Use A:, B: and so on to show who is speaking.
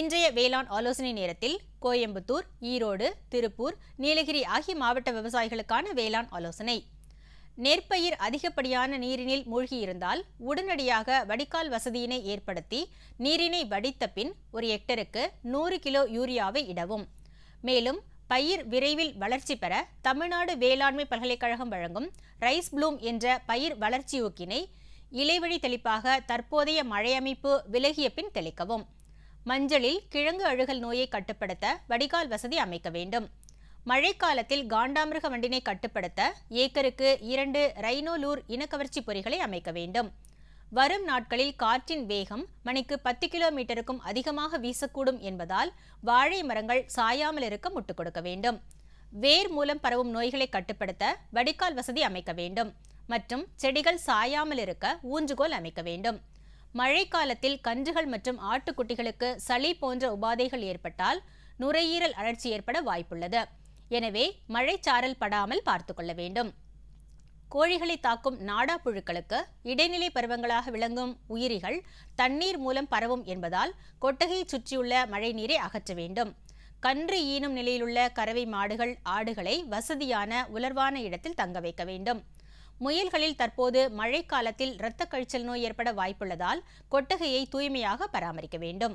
A: இன்றைய வேளாண் ஆலோசனை நேரத்தில் கோயம்புத்தூர் ஈரோடு திருப்பூர் நீலகிரி ஆகிய மாவட்ட விவசாயிகளுக்கான வேளாண் ஆலோசனை. நெற்பயிர் அதிகப்படியான நீரினில் மூழ்கியிருந்தால் உடனடியாக வடிகால் வசதியினை ஏற்படுத்தி நீரினை வடித்த பின் ஒரு ஹெக்டருக்கு நூறு கிலோ யூரியாவை இடவும். மேலும் பயிர் விரைவில் வளர்ச்சி பெற தமிழ்நாடு வேளாண்மை பல்கலைக்கழகம் வழங்கும் ரைஸ் ப்ளூம் என்ற பயிர் வளர்ச்சி ஊக்கினை இலைவழி தெளிப்பாக தற்போதைய மழையமைப்பு விலகிய பின் தெளிக்கவும். மஞ்சளில் கிழங்கு அழுகல் நோயை கட்டுப்படுத்த வடிகால் வசதி அமைக்க வேண்டும். மழைக்காலத்தில் காண்டாமிருக வண்டினை கட்டுப்படுத்த ஏக்கருக்கு இரண்டு ரைனோலூர் இனக்கவர்ச்சி பொறிகளை அமைக்க வேண்டும். வரும் நாட்களில் காற்றின் வேகம் மணிக்கு பத்து கிலோமீட்டருக்கும் அதிகமாக வீசக்கூடும் என்பதால் வாழை மரங்கள் சாயாமல் இருக்க முட்டுக் கொடுக்க வேண்டும். வேர் மூலம் பரவும் நோய்களை கட்டுப்படுத்த வடிகால் வசதி அமைக்க வேண்டும். மற்றும் செடிகள் சாயாமல் இருக்க ஊன்றுகோல் அமைக்க வேண்டும். மழைக்காலத்தில் கன்றுகள் மற்றும் ஆட்டுக்குட்டிகளுக்கு சளி போன்ற உபாதைகள் ஏற்பட்டால் நுரையீரல் அழற்சி ஏற்பட வாய்ப்புள்ளது. எனவே மழைச்சாரல் படாமல் பார்த்து கொள்ள வேண்டும். கோழிகளை தாக்கும் நாடா புழுக்களுக்கு இடைநிலை பருவங்களாக விளங்கும் உயிரிகள் தண்ணீர் மூலம் பரவும் என்பதால் கொட்டகையை சுற்றியுள்ள மழைநீரை அகற்ற வேண்டும். கன்று ஈனும் நிலையிலுள்ள கறவை மாடுகள் ஆடுகளை வசதியான உலர்வான இடத்தில் தங்க வைக்க வேண்டும். முயல்களில் தற்போது மழைக்காலத்தில் இரத்த கழிச்சல் நோய் ஏற்பட வாய்ப்புள்ளதால் கொட்டகையை தூய்மையாக பராமரிக்க வேண்டும்.